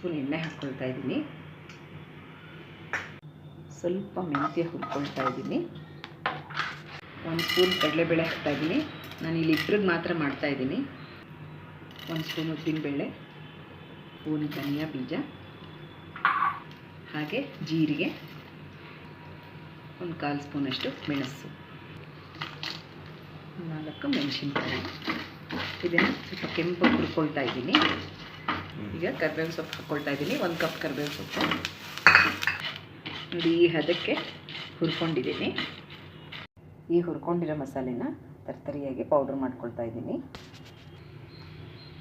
Spoon ಎಣ್ಣೆ ಹಾಕ್ಕೊಳ್ತಾ ಇದ್ದೀನಿ. ಸ್ವಲ್ಪ ಮೆಂತ್ಯ ಹುರ್ಕೊಳ್ತಾ ಇದ್ದೀನಿ. ಒಂದು ಸ್ಪೂನ್ ಕಡಲೆಬೇಳೆ ಹಾಕ್ತಾ ಇದ್ದೀನಿ. ನಾನು ಇಲ್ಲಿ ಇಬ್ಬರಿಗೆ ಮಾತ್ರ ಮಾಡ್ತಾ ಇದ್ದೀನಿ. ಒಂದು ಸ್ಪೂನ್ ಉದ್ದಿನಬೇಳೆ ಸ್ಪೂನ್ ಧನಿಯಾ ಬೀಜ, ಹಾಗೆ ಜೀರಿಗೆ, ಒಂದು ಕಾಲು ಸ್ಪೂನಷ್ಟು ಮೆಣಸು. ನಾಲ್ಕು ಮೆಣಸಿನ್ಕಾಯಿ. ಇದನ್ನು ಸ್ವಲ್ಪ ಕೆಂಪು ಹುರ್ಕೊಳ್ತಾ ಇದ್ದೀನಿ. ಈಗ ಕರ್ಬೇವಿನ ಸೊಪ್ಪು ಹಾಕ್ಕೊಳ್ತಾ ಇದ್ದೀನಿ. ಒಂದು ಕಪ್ ಕರ್ಬೇವಿನ ಸೊಪ್ಪು. ನೋಡಿ ಹದಕ್ಕೆ ಹುರ್ಕೊಂಡಿದ್ದೀನಿ. ಈ ಹುರ್ಕೊಂಡಿರೋ ಮಸಾಲೆನ ತರ್ತರಿಯಾಗಿ ಪೌಡ್ರ್ ಮಾಡ್ಕೊಳ್ತಾ ಇದ್ದೀನಿ.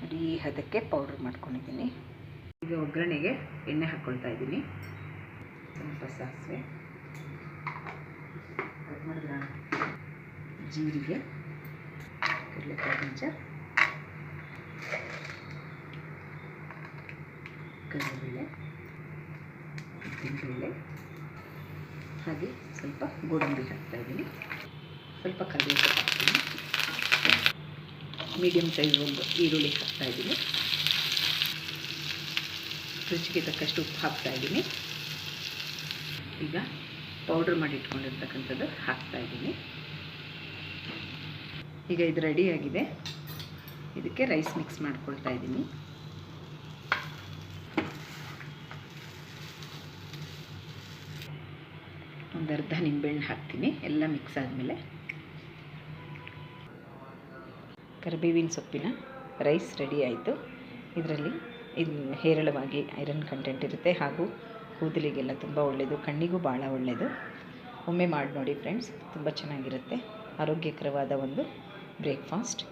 ನೋಡಿ ಹದಕ್ಕೆ ಪೌಡ್ರ್ ಮಾಡ್ಕೊಂಡಿದ್ದೀನಿ. ಈಗ ಒಗ್ಗರಣೆಗೆ ಎಣ್ಣೆ ಹಾಕ್ಕೊಳ್ತಾ ಇದ್ದೀನಿ. ಸ್ವಲ್ಪ ಸಾಸಿವೆ. ಜೀರಿಗೆ, ಕಡಲೆಕಾಯಿ ಬೀಜ. ಕಡಲೆಬೇಳೆ, ಉದ್ದಿನಬೇಳೆ, ಹಾಗೆ ಸ್ವಲ್ಪ ಗೋಡಂಬಿ ಹಾಕ್ತಾ ಇದ್ದೀನಿ. ಸ್ವಲ್ಪ ಕರಿಬೇವು ಹಾಕ್ತೀನಿ. ಮೀಡಿಯಮ್ ಸೈಜ್ ಒಂದು ಈರುಳ್ಳಿ ಹಾಕ್ತಾ ಇದ್ದೀನಿ. ರುಚಿಗೆ ತಕ್ಕಷ್ಟು ಉಪ್ಪು ಹಾಕ್ತಾ ಇದ್ದೀನಿ. ಈಗ ಪೌಡ್ರ್ ಮಾಡಿ ಇಟ್ಕೊಂಡಿರ್ತಕ್ಕಂಥದ್ದು ಹಾಕ್ತಾ ಇದ್ದೀನಿ. ಈಗ ಇದು ರೆಡಿಯಾಗಿದೆ ಇದಕ್ಕೆ ರೈಸ್ ಮಿಕ್ಸ್ ಮಾಡ್ಕೊಳ್ತಾ ಇದ್ದೀನಿ. ಒಂದು ಅರ್ಧ ನಿಂಬೆಹಣ್ಣು ಹಾಕ್ತೀನಿ. ಎಲ್ಲ ಮಿಕ್ಸ್ ಆದಮೇಲೆ ಕರಿಬೇವಿನ ಸೊಪ್ಪಿನ ರೈಸ್ ರೆಡಿ ಆಯಿತು. ಇದರಲ್ಲಿ ಇದು ಹೇರಳವಾಗಿ ಐರನ್ ಕಂಟೆಂಟ್ ಇರುತ್ತೆ. ಹಾಗೂ ಕೂದಲಿಗೆಲ್ಲ ತುಂಬ ಒಳ್ಳೆಯದು ಕಣ್ಣಿಗೂ ಭಾಳ ಒಳ್ಳೆಯದು ಒಮ್ಮೆ ಮಾಡಿ ನೋಡಿ ಫ್ರೆಂಡ್ಸ್ ತುಂಬ ಚೆನ್ನಾಗಿರುತ್ತೆ. ಆರೋಗ್ಯಕರವಾದ ಒಂದು breakfast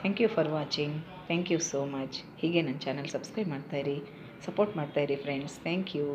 thank you for watching thank you so much ಹೀಗೆ ನನ್ನ ಚಾನಲ್ ಸಬ್ಸ್ಕ್ರೈಬ್ ಮಾಡ್ತಾಯಿರಿ ಸಪೋರ್ಟ್ ಮಾಡ್ತಾಯಿರಿ ಫ್ರೆಂಡ್ಸ್ ಥ್ಯಾಂಕ್ ಯು